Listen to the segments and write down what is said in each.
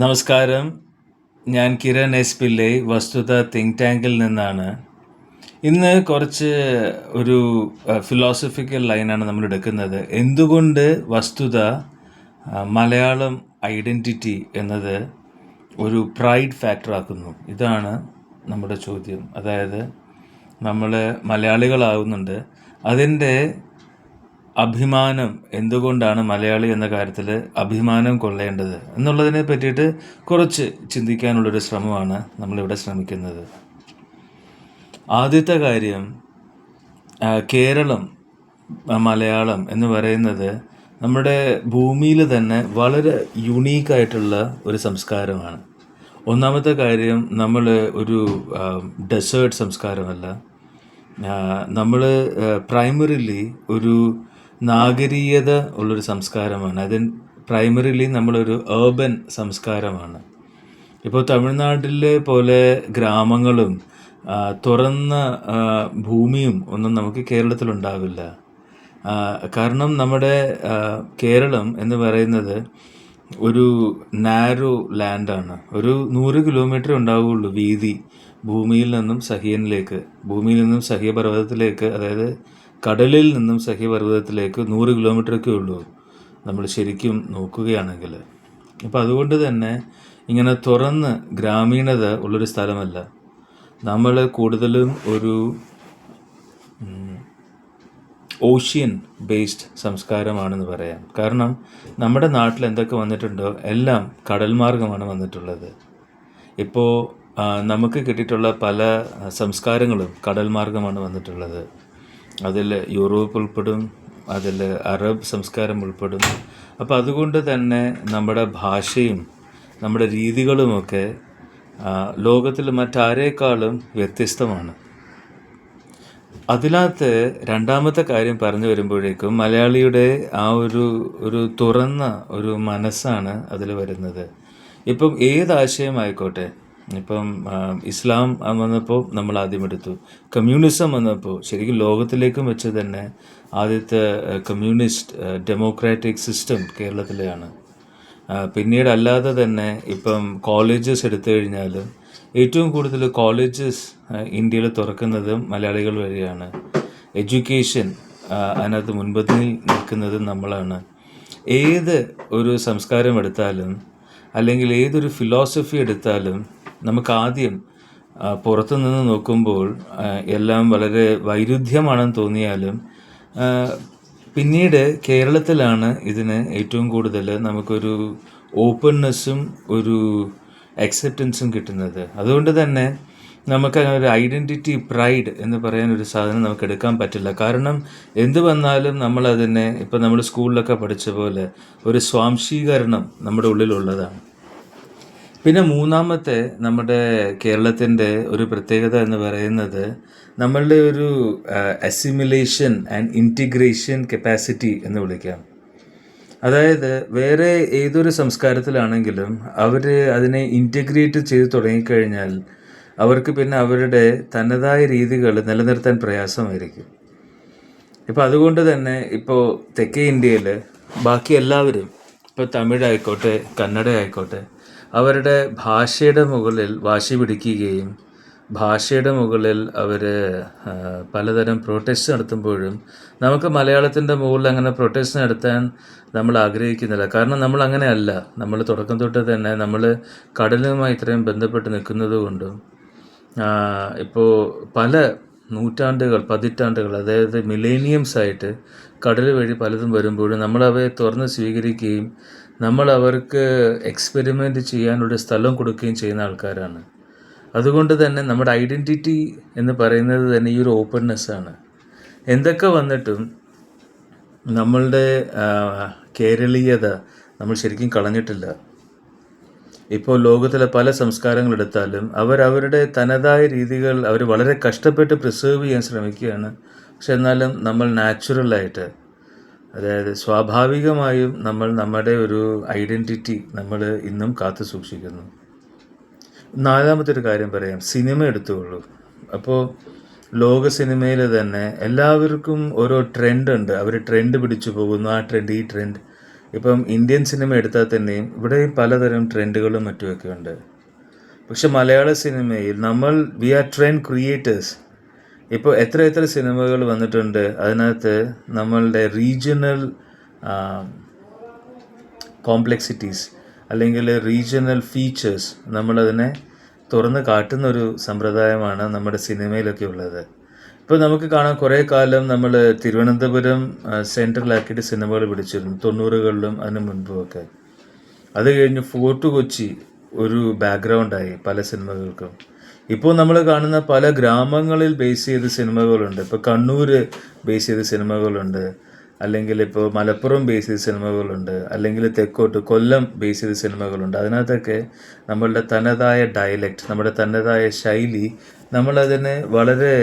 നമസ്കാരം. ഞാൻ കിരൺ എസ് പിള്ളെ വസ്തുത തിങ്ക് ടാങ്കിൽ നിന്നാണ്. ഇന്ന് കുറച്ച് ഒരു ഫിലോസഫിക്കൽ ലൈനാണ് നമ്മൾ എടുക്കുന്നത്. എന്തുകൊണ്ട് വസ്തുത മലയാളം ഐഡന്റിറ്റി എന്നത് ഒരു പ്രൈഡ് ഫാക്ടറാക്കുന്നു ഇതാണ് നമ്മുടെ ചോദ്യം. അതായത് നമ്മൾ മലയാളികളാവുന്നുണ്ട്. അതിന്റെ അഭിമാനം എന്തുകൊണ്ടാണ് മലയാളി എന്ന കാര്യത്തിൽ അഭിമാനം കൊള്ളേണ്ടത് എന്നുള്ളതിനെ പറ്റിയിട്ട് കുറച്ച് ചിന്തിക്കാനുള്ളൊരു ശ്രമമാണ് നമ്മളിവിടെ ശ്രമിക്കുന്നത്. ആദ്യത്തെ കാര്യം കേരളം മലയാളം എന്ന് പറയുന്നത് നമ്മുടെ ഭൂമിയിൽ തന്നെ വളരെ യുണീക്കായിട്ടുള്ള ഒരു സംസ്കാരമാണ്. ഒന്നാമത്തെ കാര്യം നമ്മൾ ഒരു ഡെസേർട്ട് സംസ്കാരമല്ല. നമ്മൾ പ്രൈമറിലി ഒരു നാഗരീയത ഉള്ളൊരു സംസ്കാരമാണ്. അതിൻ പ്രൈമറിലി നമ്മളൊരു ഏർബൻ സംസ്കാരമാണ്. ഇപ്പോൾ തമിഴ്നാട്ടിലെ പോലെ ഗ്രാമങ്ങളും തുറന്ന ഭൂമിയും ഒന്നും നമുക്ക് കേരളത്തിലുണ്ടാവില്ല കാരണം നമ്മുടെ കേരളം എന്ന് പറയുന്നത് ഒരു നാരോ ലാൻഡാണ് ഒരു നൂറ് കിലോമീറ്റർ ഉണ്ടാവുകയുള്ളൂ വീതി. ഭൂമിയിൽ നിന്നും സഹിയനിലേക്ക് ഭൂമിയിൽ നിന്നും സഹ്യപർവതത്തിലേക്ക് അതായത് കടലിൽ നിന്നും സഹ്യപർവതത്തിലേക്ക് നൂറ് കിലോമീറ്ററൊക്കെ ഉള്ളൂ. നമ്മൾ ശരിക്കും നോക്കുകയാണെങ്കിൽ. അപ്പോൾ അതുകൊണ്ട് തന്നെ ഇങ്ങനെ തുറന്ന് ഗ്രാമീണത ഉള്ളൊരു സ്ഥലമല്ല. നമ്മൾ കൂടുതലും ഒരു ഓഷ്യൻ ബേസ്ഡ് സംസ്കാരമാണെന്ന് പറയാം. കാരണം നമ്മുടെ നാട്ടിൽ എന്തൊക്കെ വന്നിട്ടുണ്ടോ എല്ലാം കടൽ മാർഗമാണ് വന്നിട്ടുള്ളത്. ഇപ്പോൾ നമുക്ക് കിട്ടിയിട്ടുള്ള പല സംസ്കാരങ്ങളും കടൽ മാർഗമാണ് വന്നിട്ടുള്ളത്. അതിൽ യൂറോപ്പ് ഉൾപ്പെടും അതിൽ അറബ് സംസ്കാരം ഉൾപ്പെടും. അപ്പോൾ അതുകൊണ്ട് തന്നെ നമ്മുടെ ഭാഷയും നമ്മുടെ രീതികളുമൊക്കെ ലോകത്തിൽ മറ്റാരേക്കാളും വ്യത്യസ്തമാണ്. അതിനകത്ത് രണ്ടാമത്തെ കാര്യം പറഞ്ഞു വരുമ്പോഴേക്കും മലയാളിയുടെ ആ ഒരു ഒരു തുറന്ന ഒരു മനസ്സാണ് അതിൽ വരുന്നത്. ഇപ്പം ഏത് ആശയമായിക്കോട്ടെ ഇപ്പം ഇസ്ലാം വന്നപ്പോൾ നമ്മൾ ആദ്യം എടുത്തു. കമ്മ്യൂണിസം വന്നപ്പോൾ ശരിക്കും ലോകത്തിലേക്കും വെച്ച് തന്നെ ആദ്യത്തെ കമ്മ്യൂണിസ്റ്റ് ഡെമോക്രാറ്റിക് സിസ്റ്റം കേരളത്തിലെയാണ്. പിന്നീട് അല്ലാതെ തന്നെ ഇപ്പം കോളേജസ് എടുത്തു കഴിഞ്ഞാൽ ഏറ്റവും കൂടുതൽ കോളേജസ് ഇന്ത്യയിൽ തുറക്കുന്നതും മലയാളികൾ വഴിയാണ്. എഡ്യൂക്കേഷൻ അതിനകത്ത് മുൻപന്തിൽ നിൽക്കുന്നത് നമ്മളാണ്. ഏത് ഒരു സംസ്കാരം എടുത്താലും അല്ലെങ്കിൽ ഏതൊരു ഫിലോസഫി എടുത്താലും നമുക്ക് ആദ്യം പുറത്തു നിന്ന് നോക്കുമ്പോൾ എല്ലാം വളരെ വൈരുദ്ധ്യമാണെന്ന് തോന്നിയാലും പിന്നീട് കേരളത്തിലാണ് ഇതിന് ഏറ്റവും കൂടുതൽ നമുക്കൊരു ഓപ്പൺനെസ്സും ഒരു അക്സെപ്റ്റൻസും കിട്ടുന്നത്. അതുകൊണ്ട് തന്നെ നമുക്ക് ഒരു ഐഡന്റിറ്റി പ്രൈഡ് എന്ന് പറയാൻ ഒരു സാധനം നമുക്ക് എടുക്കാൻ പറ്റില്ല. കാരണം എന്ത് വന്നാലും നമ്മൾ അതിനെ ഇപ്പം നമ്മൾ സ്കൂളിലൊക്കെ പഠിച്ച പോലെ ഒരു സ്വാംശീകരണം നമ്മുടെ ഉള്ളിലുള്ളതാണ്. പിന്നെ മൂന്നാമത്തെ നമ്മുടെ കേരളത്തിന്റെ ഒരു പ്രത്യേകത എന്ന് പറയുന്നത് നമ്മളുടെ ഒരു അസിമുലേഷൻ ആൻഡ് ഇന്റിഗ്രേഷൻ കപ്പാസിറ്റി എന്ന് വിളിക്കാം. അതായത് വേറെ ഏതൊരു സംസ്കാരത്തിലാണെങ്കിലും അവർ അതിനെ ഇന്റഗ്രേറ്റ് ചെയ്ത് തുടങ്ങിക്കഴിഞ്ഞാൽ അവർക്ക് പിന്നെ അവരുടെ തനതായ രീതികൾ നിലനിർത്താൻ പ്രയാസമായിരിക്കും. ഇപ്പോൾ അതുകൊണ്ട് തന്നെ ഇപ്പോൾ തെക്കേ ഇന്ത്യയിൽ ബാക്കി എല്ലാവരും ഇപ്പോൾ തമിഴായിക്കോട്ടെ കന്നഡ ആയിക്കോട്ടെ അവരുടെ ഭാഷയുടെ മുകളിൽ വാശി പിടിക്കുകയും ഭാഷയുടെ മുകളിൽ അവർ പലതരം പ്രൊട്ടസ്റ്റ് നടത്തുമ്പോഴും നമുക്ക് മലയാളത്തിന്റെ മുകളിൽ അങ്ങനെ പ്രൊട്ടസ്റ്റ് നടത്താൻ നമ്മൾ ആഗ്രഹിക്കുന്നില്ല. കാരണം നമ്മൾ അങ്ങനെയല്ല. നമ്മൾ തുടക്കം തൊട്ട് തന്നെ നമ്മൾ കടലുമായി ഇത്രയും ബന്ധപ്പെട്ട് നിൽക്കുന്നത് കൊണ്ടും ഇപ്പോൾ പല നൂറ്റാണ്ടുകൾ പതിറ്റാണ്ടുകൾ അതായത് മിലേനിയംസ് ആയിട്ട് കടൽ വഴി പലതും വരുമ്പോഴും നമ്മളവയെ തുറന്ന് സ്വീകരിക്കുകയും നമ്മൾ അവർക്ക് എക്സ്പെരിമെന്റ് ചെയ്യാനുള്ള സ്ഥലം കൊടുക്കുകയും ചെയ്യുന്ന ആൾക്കാരാണ്. അതുകൊണ്ട് തന്നെ നമ്മുടെ ഐഡന്റിറ്റി എന്ന് പറയുന്നത് തന്നെ ഈ ഒരു ഓപ്പൺനെസ് ആണ്. എന്തൊക്കെ വന്നിട്ടും നമ്മളുടെ കേരളീയത നമ്മൾ ശരിക്കും കളഞ്ഞിട്ടില്ല. ഇപ്പോൾ ലോകത്തിലെ പല സംസ്കാരങ്ങൾ എടുത്താലും അവർ അവരുടെ തനതായ രീതികൾ അവർ വളരെ കഷ്ടപ്പെട്ട് പ്രിസേർവ് ചെയ്യാൻ ശ്രമിക്കുകയാണ്. പക്ഷെ എന്നാലും നമ്മൾ നാച്ചുറലായിട്ട് അതായത് സ്വാഭാവികമായും നമ്മൾ നമ്മുടെ ഒരു ഐഡന്റിറ്റി നമ്മൾ ഇന്നും കാത്തു സൂക്ഷിക്കുന്നു. നാലാമത്തെ ഒരു കാര്യം പറയാം. സിനിമ എടുത്തുകൊള്ളൂ. അപ്പോൾ ലോക സിനിമയിൽ തന്നെ എല്ലാവർക്കും ഓരോ ട്രെൻഡ് ഉണ്ട്. അവർ ട്രെൻഡ് പിടിച്ചു പോകുന്നു. ആ ട്രെൻഡ് ഈ ട്രെൻഡ് ഇപ്പം ഇന്ത്യൻ സിനിമ എടുത്താൽ തന്നെയും ഇവിടെ പലതരം ട്രെൻഡുകളും മറ്റുമൊക്കെ ഉണ്ട്. പക്ഷെ മലയാള സിനിമയിൽ നമ്മൾ വി ആർ ട്രെൻഡ് ക്രിയേറ്റേഴ്സ് ഇപ്പോൾ എത്ര എത്ര സിനിമകൾ വന്നിട്ടുണ്ട് അതിനകത്ത് നമ്മളുടെ റീജിയണൽ കോംപ്ലക്സിറ്റീസ് അല്ലെങ്കിൽ റീജിയണൽ ഫീച്ചേഴ്സ് നമ്മളതിനെ തുറന്ന് കാട്ടുന്ന ഒരു സമ്പ്രദായമാണ് നമ്മുടെ സിനിമയിലൊക്കെ ഉള്ളത്. ഇപ്പോൾ നമുക്ക് കാണാം കുറേ കാലം നമ്മൾ തിരുവനന്തപുരം സെൻട്രലാക്കിയിട്ട് സിനിമകൾ പിടിച്ചിരുന്നു തൊണ്ണൂറുകളിലും അതിന് മുൻപുമൊക്കെ. അത് കഴിഞ്ഞ് ഫോർട്ട് കൊച്ചി ഒരു ബാക്ക്ഗ്രൗണ്ടായി പല സിനിമകൾക്കും. ഇപ്പോൾ നമ്മൾ കാണുന്ന പല ഗ്രാമങ്ങളിൽ ബേസ് ചെയ്ത സിനിമകളുണ്ട്. ഇപ്പോൾ കണ്ണൂർ ബേസ് ചെയ്ത സിനിമകളുണ്ട്. അല്ലെങ്കിൽ ഇപ്പോൾ മലപ്പുറം ബേസ് ചെയ്ത സിനിമകളുണ്ട്. അല്ലെങ്കിൽ തെക്കോട്ട് കൊല്ലം ബേസ് ചെയ്ത സിനിമകളുണ്ട്. അതിനകത്തൊക്കെ നമ്മളുടെ തനതായ ഡയലക്റ്റ് നമ്മുടെ തനതായ ശൈലി നമ്മളതിനെ വളരെ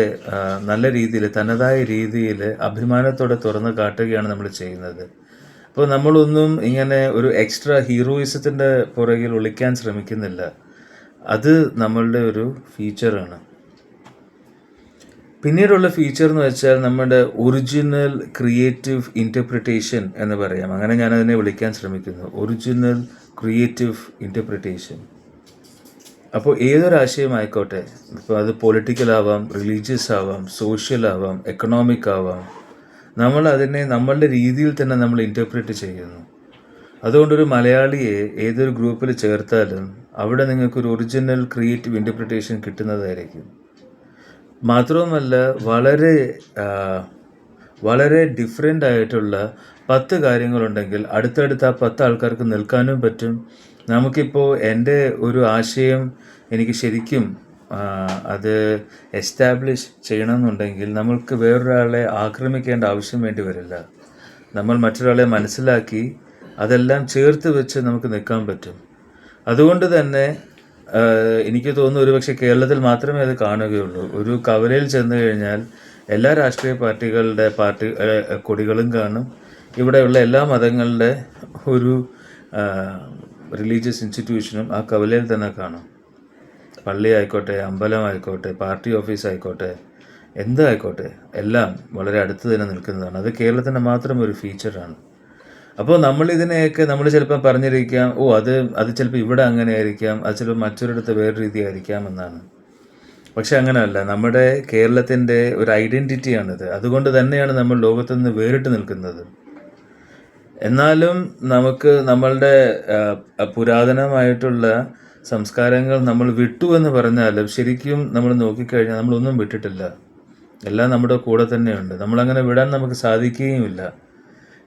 നല്ല രീതിയിൽ തനതായ രീതിയിൽ അഭിമാനത്തോടെ തുറന്ന് കാട്ടുകയാണ് നമ്മൾ ചെയ്യുന്നത്. അപ്പോൾ നമ്മളൊന്നും ഇങ്ങനെ ഒരു എക്സ്ട്രാ ഹീറോയിസത്തിന്റെ പുറകിൽ ഒളിക്കാൻ ശ്രമിക്കുന്നില്ല. അത് നമ്മളുടെ ഒരു ഫീച്ചറാണ് പിന്നീടുള്ള ഫീച്ചർ എന്ന് വെച്ചാൽ നമ്മുടെ ഒറിജിനൽ ക്രിയേറ്റീവ് ഇന്റർപ്രിട്ടേഷൻ എന്ന് പറയാം. അങ്ങനെ ഞാനതിനെ വിളിക്കാൻ ശ്രമിക്കുന്നു. ഒറിജിനൽ ക്രിയേറ്റീവ് ഇന്റർപ്രിട്ടേഷൻ അപ്പോൾ ഏതൊരാശയമായിക്കോട്ടെ ഇപ്പോൾ അത് പൊളിറ്റിക്കൽ ആവാം റിലീജിയസ് ആവാം സോഷ്യൽ ആവാം എക്കണോമിക് ആവാം നമ്മൾ അതിനെ നമ്മളുടെ രീതിയിൽ തന്നെ നമ്മൾ ഇന്റർപ്രിറ്റ് ചെയ്യുന്നു. അതുകൊണ്ടൊരു മലയാളിയെ ഏതൊരു ഗ്രൂപ്പിൽ ചേർത്താലും അവിടെ നിങ്ങൾക്കൊരു ഒറിജിനൽ ക്രിയേറ്റീവ് ഇന്റർപ്രിട്ടേഷൻ കിട്ടുന്നതായിരിക്കും. മാത്രവുമല്ല വളരെ വളരെ ഡിഫറെന്റ് ആയിട്ടുള്ള പത്ത് കാര്യങ്ങളുണ്ടെങ്കിൽ അടുത്തടുത്ത് ആ പത്ത് ആൾക്കാർക്ക് നിൽക്കാനും പറ്റും. നമുക്കിപ്പോൾ എന്റെ ഒരു ആശയം എനിക്ക് ശരിക്കും അത് എസ്റ്റാബ്ലിഷ് ചെയ്യണമെന്നുണ്ടെങ്കിൽ നമ്മൾക്ക് വേറൊരാളെ ആക്രമിക്കേണ്ട ആവശ്യം വേണ്ടി വരില്ല. നമ്മൾ മറ്റൊരാളെ മനസ്സിലാക്കി അതെല്ലാം ചേർത്ത് വെച്ച് നമുക്ക് നിൽക്കാൻ പറ്റും. അതുകൊണ്ട് തന്നെ എനിക്ക് തോന്നുന്നു ഒരുപക്ഷെ കേരളത്തിൽ മാത്രമേ അത് കാണുകയുള്ളൂ. ഒരു കവലയിൽ ചെന്ന് കഴിഞ്ഞാൽ എല്ലാ രാഷ്ട്രീയ പാർട്ടികളുടെ പാർട്ടി കൊടികളും കാണും. ഇവിടെയുള്ള എല്ലാ മതങ്ങളുടെ ഒരു റിലീജിയസ് ഇൻസ്റ്റിറ്റ്യൂഷനും ആ കവലയിൽ തന്നെ കാണും. പള്ളി ആയിക്കോട്ടെ അമ്പലം ആയിക്കോട്ടെ പാർട്ടി ഓഫീസ് ആയിക്കോട്ടെ എന്തായിക്കോട്ടെ എല്ലാം വളരെ അടുത്ത് തന്നെ നിൽക്കുന്നതാണ്. അത് കേരളത്തിന്റെ മാത്രം ഒരു ഫീച്ചറാണ് അപ്പോൾ നമ്മൾ ഇതിനെയൊക്കെ നമ്മൾ ചിലപ്പോൾ പറഞ്ഞിരിക്കാം ഓ അത് അത് ചിലപ്പോൾ ഇവിടെ അങ്ങനെ ആയിരിക്കാം അത് ചിലപ്പോൾ മറ്റൊരിടത്ത് വേറെ രീതി ആയിരിക്കാം എന്നാണ്. പക്ഷെ അങ്ങനെയല്ല. നമ്മുടെ കേരളത്തിന്റെ ഒരു ഐഡന്റിറ്റിയാണിത്. അതുകൊണ്ട് തന്നെയാണ് നമ്മൾ ലോകത്തു നിന്ന് വേറിട്ട് നിൽക്കുന്നത്. എന്നാലും നമുക്ക് നമ്മളുടെ പുരാതനമായിട്ടുള്ള സംസ്കാരങ്ങൾ നമ്മൾ വിട്ടു എന്ന് പറഞ്ഞാലും ശരിക്കും നമ്മൾ നോക്കിക്കഴിഞ്ഞാൽ നമ്മളൊന്നും വിട്ടിട്ടില്ല. എല്ലാം നമ്മുടെ കൂടെ തന്നെയുണ്ട്. നമ്മളങ്ങനെ വിടാൻ നമുക്ക് സാധിക്കുകയുമില്ല.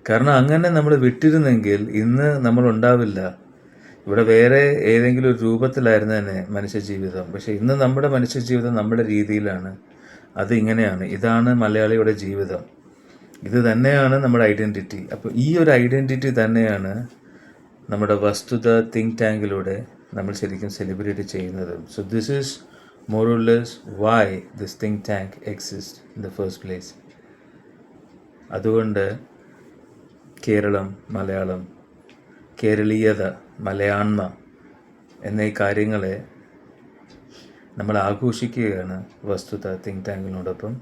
കാരണം അങ്ങനെ നമ്മൾ വിട്ടിരുന്നെങ്കിൽ ഇന്ന് നമ്മൾ ഉണ്ടാവില്ല. ഇവിടെ വേറെ ഏതെങ്കിലും ഒരു രൂപത്തിലായിരുന്നു തന്നെ മനുഷ്യ ജീവിതം പക്ഷെ ഇന്ന് നമ്മുടെ മനുഷ്യ ജീവിതം നമ്മുടെ രീതിയിലാണ്. അത് ഇങ്ങനെയാണ്. ഇതാണ് മലയാളിയുടെ ജീവിതം. ഇത് തന്നെയാണ് നമ്മുടെ ഐഡന്റിറ്റി അപ്പോൾ ഈ ഒരു ഐഡന്റിറ്റി തന്നെയാണ് നമ്മുടെ വസ്തുത തിങ്ക് ടാങ്കിലൂടെ നമ്മൾ ശരിക്കും സെലിബ്രേറ്റ് ചെയ്യുന്നത്. So this is മോറുള്ളേഴ്സ് why this think tank exist in the first place അതുകൊണ്ട് കേരളം മലയാളം കേരളീയത മലയാണ്മ എന്നീ കാര്യങ്ങളെ നമ്മൾ ആഘോഷിക്കുകയാണ് വസ്തുത തിങ്ക് ടാങ്കിനോടൊപ്പം.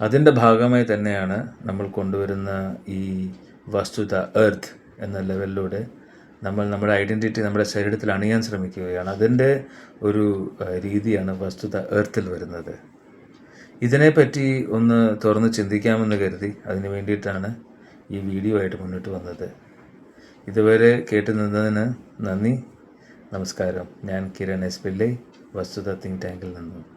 അതിന്റെ ഭാഗമായി തന്നെയാണ് നമ്മൾ കൊണ്ടുവരുന്ന ഈ വസ്തുത എർത്ത് എന്ന ലെവലിലൂടെ നമ്മൾ നമ്മുടെ ഐഡന്റിറ്റി നമ്മുടെ ശരീരത്തിൽ അണിയാൻ ശ്രമിക്കുകയാണ്. അതിന്റെ ഒരു രീതിയാണ് വസ്തുത എർത്തിൽ വരുന്നത്. ഇതിനെപ്പറ്റി ഒന്ന് തുറന്ന് ചിന്തിക്കാമെന്ന് കരുതി അതിന് വേണ്ടിയിട്ടാണ് ഈ വീഡിയോ ആയിട്ട് മുന്നോട്ട് വന്നത്. ഇതുവരെ കേട്ടു നിന്നതിന് നന്ദി. നമസ്കാരം. ഞാൻ കിരൺ എസ് പിള്ളൈ. വസ്തുത തിങ്ക് ടാങ്കിൽ നിന്നും.